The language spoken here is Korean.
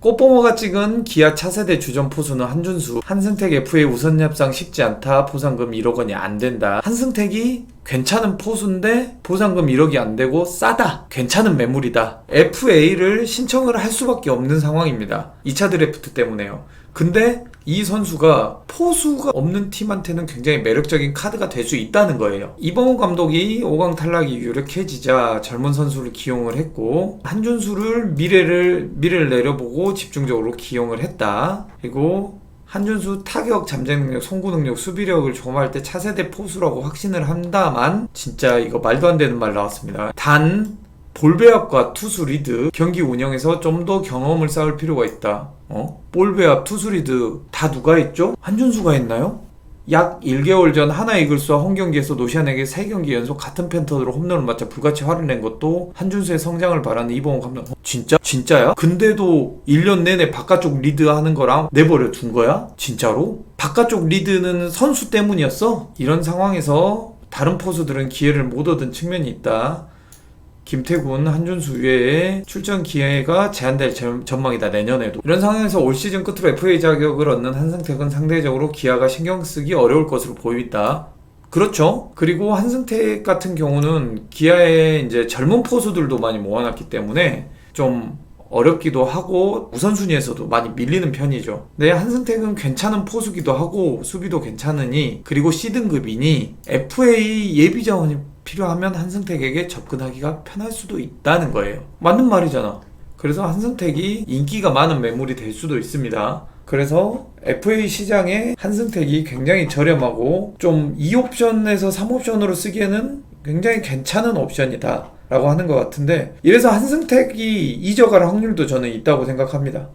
꽃보모가 찍은 기아 차세대 주전 포수는 한준수. 한승택 FA 우선 협상 쉽지 않다. 보상금 1억 원이 안 된다. 한승택이 괜찮은 포수인데 보상금 1억이 안 되고 싸다. 괜찮은 매물이다. FA를 신청을 할 수밖에 없는 상황입니다. 2차 드래프트 때문에요. 근데 이 선수가 포수가 없는 팀한테는 굉장히 매력적인 카드가 될 수 있다는 거예요. 이범호 감독이 5강 탈락이 유력해지자 젊은 선수를 기용을 했고 한준수를 미래를 미래를 내려보고 집중적으로 기용을 했다. 그리고 한준수 타격, 잠재 능력, 송구 능력, 수비력을 점할 때 차세대 포수라고 확신을 한다만 진짜 이거 말도 안 되는 말 나왔습니다. 단 볼배합과 투수 리드 경기 운영에서 좀 더 경험을 쌓을 필요가 있다. 어? 볼배합, 투수 리드 다 누가 했죠? 한준수가 했나요? 약 1개월 전 하나 이글스와 홈경기에서 노시안에게 3경기 연속 같은 펜턴으로 홈런을 맞자 불같이 화를 낸 것도 한준수의 성장을 바라는 이봉호 감독 어, 진짜? 진짜야? 근데도 1년 내내 바깥쪽 리드 하는 거랑 내버려 둔 거야? 진짜로? 바깥쪽 리드는 선수 때문이었어? 이런 상황에서 다른 포수들은 기회를 못 얻은 측면이 있다. 김태군, 한준수 외에 출전 기회가 제한될 전- 전망이다 내년에도 이런 상황에서 올 시즌 끝으로 FA 자격을 얻는 한승택은 상대적으로 기아가 신경 쓰기 어려울 것으로 보인다. 그렇죠. 그리고 한승택 같은 경우는 기아에 이제 젊은 포수들도 많이 모아놨기 때문에 좀 어렵기도 하고 우선순위에서도 많이 밀리는 편이죠. 네, 한승택은 괜찮은 포수기도 하고 수비도 괜찮으니 그리고 C등급이니 FA 예비 자원이 필요하면 한승택에게 접근하기가 편할 수도 있다는 거예요. 맞는 말이잖아. 그래서 한승택이 인기가 많은 매물이 될 수도 있습니다. 그래서 FA 시장에 한승택이 굉장히 저렴하고 좀 2옵션에서 3옵션으로 쓰기에는 굉장히 괜찮은 옵션이다. 라고 하는 것 같은데 이래서 한승택이 잊어갈 확률도 저는 있다고 생각합니다.